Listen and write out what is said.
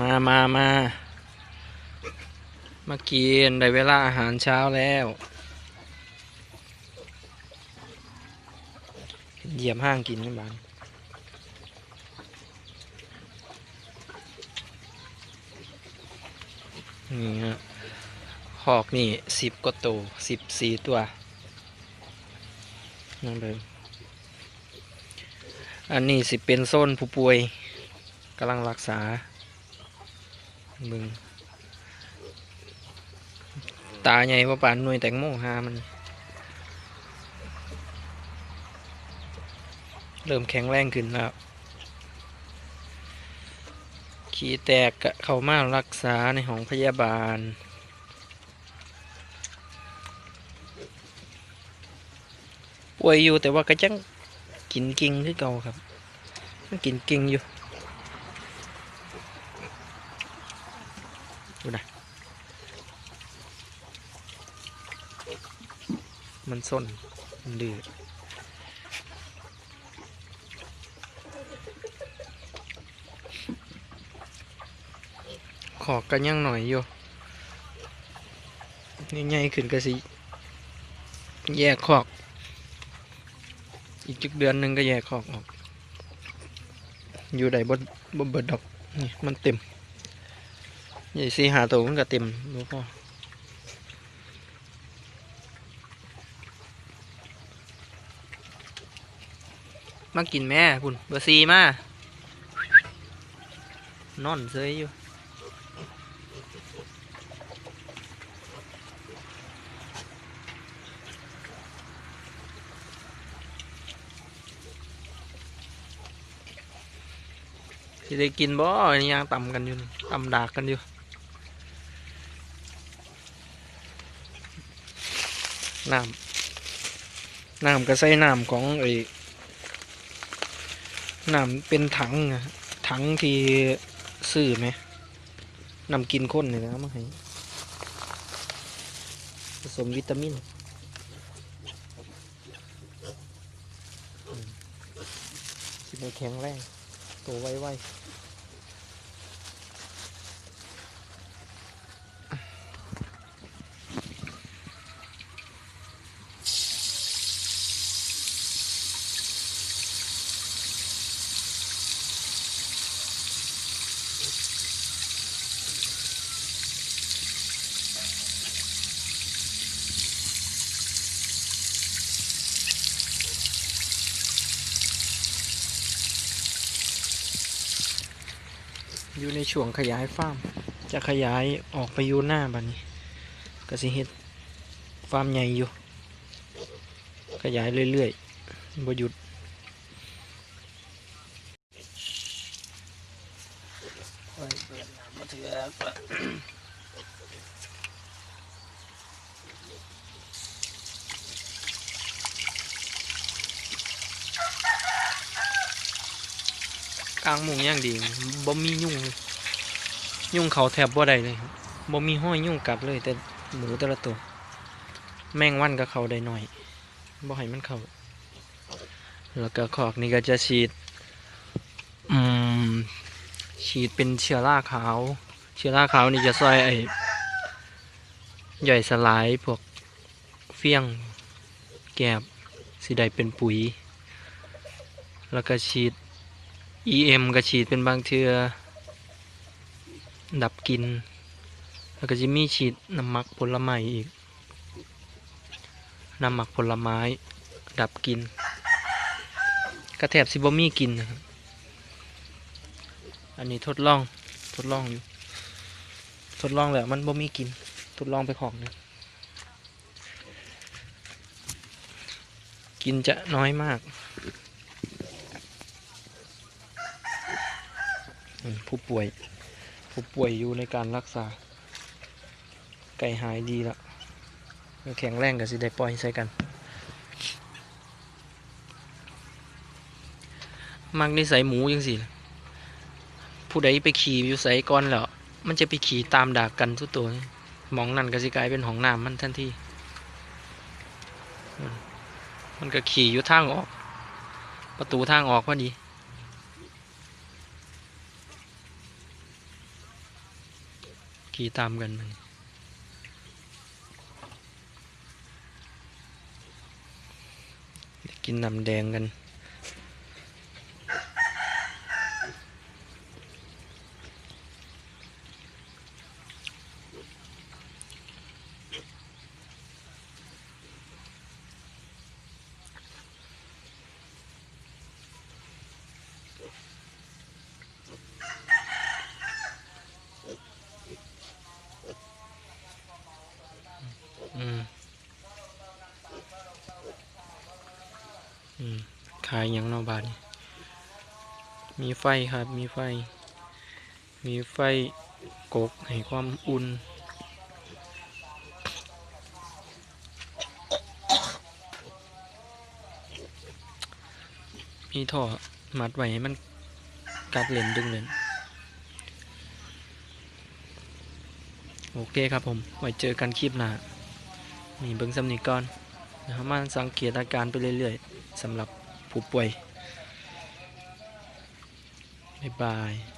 มามามามากินได้เวลาอาหารเช้าแล้ว เหยียบห้างกินไม่บานนี่ฮะหอกนี่สิบกว่าตัวสิบสี่ตัวนั่นเลยอันนี้สิเป็นโซนผู้ป่วยกำลังรักษา มึงตาใหญ่ประปานหน่วยแตงโมหามัน เริ่มแข็งแรงขึ้นแล้ว ขี้แตกกะเข้ามารักษาในห้องพยาบาล ป่วยอยู่แต่ว่าก็ยังกินกิ่งคือเก่าครับ กินกิ่งอยู่ ดูนะมันส้นมันดื้อขอกันยังหน่อยอยู่นี่ใหญ่ขึ้นก็สิ แยกขอก อีกจักเดือนหนึ่งก็แยกขอกออก อยู่ใดบนบนเบิดดอก นี่มันเต็ม ใหญ่สี่หาตัวมันก็เต็มรู้ป่มากินแม่คุณเบอร์ซีมานอนเซยอยู่สิได้กินบ่นี่ยังต่ำกันอยู่ต่ำดากกันอยู่ น้ำน้ำก็ใส่น้ำของไอ้น้ำเป็นถังอะถังที่ซื้อไหมนำกินข้นนี่นะมาให้ผสมวิตามินอืมสิได้แข็งแรงโตไวๆ อยู่ในช่วงขยายฟาร์ม จะขยายออกไปอยู่หน้าบัดนี้ก็สิเฮ็ดฟาร์มใหญ่อยู่ ขยายเรื่อยๆบ่หยุดเปิดน้ำมาเถือ กลางมุงอย่างดีบ่มียุ่งเลยยุ่งเขาแทบบ่ได้เลยบ่มีห้อยยุ่งกัดเลย แต่หมูแต่ละตัว แมงวันก็เขาได้หน่อยบ่ให้มันเขาแล้วก็ขอกนี่ก็จะฉีดอืมฉีดเป็นเชื้อราขาว เชื้อราขาวนี่จะซอยไอ้ย่อยสลายพวกเฟี้ยงแกบสิไดเป็นปุ๋ย แล้วก็ฉีด EM ก็ฉีดเป็นบางเทือดับกิน แล้วก็จะมีฉีดน้ำหมักผลไม้อีก น้ำหมักผลไม้ ดับกินกระแถบซิบอมี่กินนะครับ อันนี้ทดลอง ทดลองอยู่ ทดลองแล้วมันบ่มีกลิน ทดลองไปของนึงกินจะน้อยมากอืม ผู้ป่วย ผู้ป่วยอยู่ในการรักษา ไก่หายดีล้วแข็งแรงกับสิได้ปล่อยใส่กันมักนิสัยหมูยังสิผู้ใดไปขี่อยู่ใส่ก่อนแล้วมันจะไปขี่ตามดากกันทุกตัวมองนั่นก็สิกลายเป็นของน้ำมันทันทีมมันก็ขี่อยู่ทางออก ประตูทางออกพอดี ขี่ตามกันมันกินน้ำแดงกันายยังนอบาทนี่มีไฟครับ มีไฟ มีไฟกกให้ความอุ่น มีท่อมัดไว้ให้มันกัดเลนดึงเหรินโอเคครับผม ไว้เจอกันคลิปหน้ามีเบิ้งสำนีก่อนนะครับมาสังเกตอาการไปเรื่อยๆสำหรับ ผู้ป่วยบ๊ายบาย